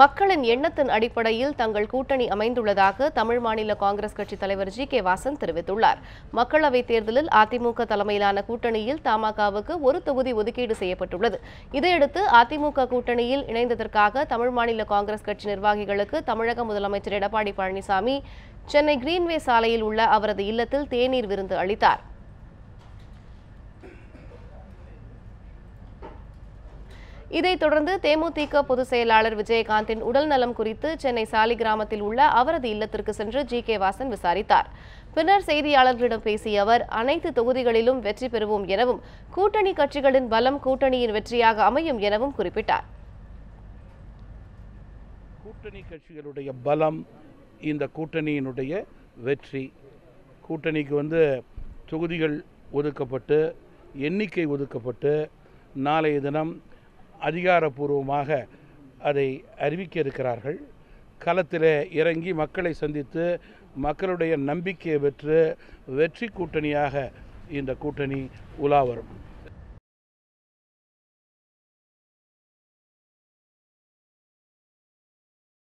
மக்களின் எண்ணத்தின் அடிப்படையில் தங்கள் கூட்டணி அமைந்துள்ளதாக தமிழ் மாநில காங்கிரஸ் கட்சி தலைவர் ஜி கே வாசன் தெரிவித்துள்ளார். மக்களவைத் தேர்தலில் அதிமுக தலைமையிலான கூட்டணியில் தமாகவுக்கு ஒரு தொகுதி ஒதுக்கீடு செய்யப்பட்டுள்ளது. இதையடுத்து அதிமுக கூட்டணியில் இணைந்ததற்காக தமிழ் மாநில காங்கிரஸ் கட்சி நிர்வாகிகளுக்கு தமிழக முதலமைச்சர் எடப்பாடி பழனிசாமி சென்னை கிரீன்வே சாலையில் உள்ள அவரது இல்லத்தில் தேநீர் விருந்து அளித்தார். இதைத் தொடர்ந்து தேமுதிக பொதுச் செயலாளர் விஜயகாந்தின் உடல் நலம் குறித்து சென்னை சாலி கிராமத்தில் உள்ள அவரது இல்லத்திற்கு சென்று ஜி கே வாசன் விசாரித்தார். பின்னர் செய்தியாளர்களிடம் பேசிய அவர் அனைத்து தொகுதிகளிலும் வெற்றி பெறுவோம் எனவும் கூட்டணி கட்சிகளின் பலம் கூட்டணியின் வெற்றியாக அமையும் எனவும் குறிப்பிட்டார். கூட்டணி கட்சிகளுடைய பலம் இந்த கூட்டணியினுடைய வெற்றி. கூட்டணிக்கு வந்து தொகுதிகள் ஒதுக்கப்பட்டு எண்ணிக்கை ஒதுக்கப்பட்டு நாளைய தினம் அதிகாரப்பூர்வமாக அதை அறிவிக்க இருக்கிறார்கள் களத்தில் இறங்கி மக்களை சந்தித்து மக்களுடைய நம்பிக்கையை பெற்று வெற்றி கூட்டணியாக இந்த கூட்டணி உலா வரும்.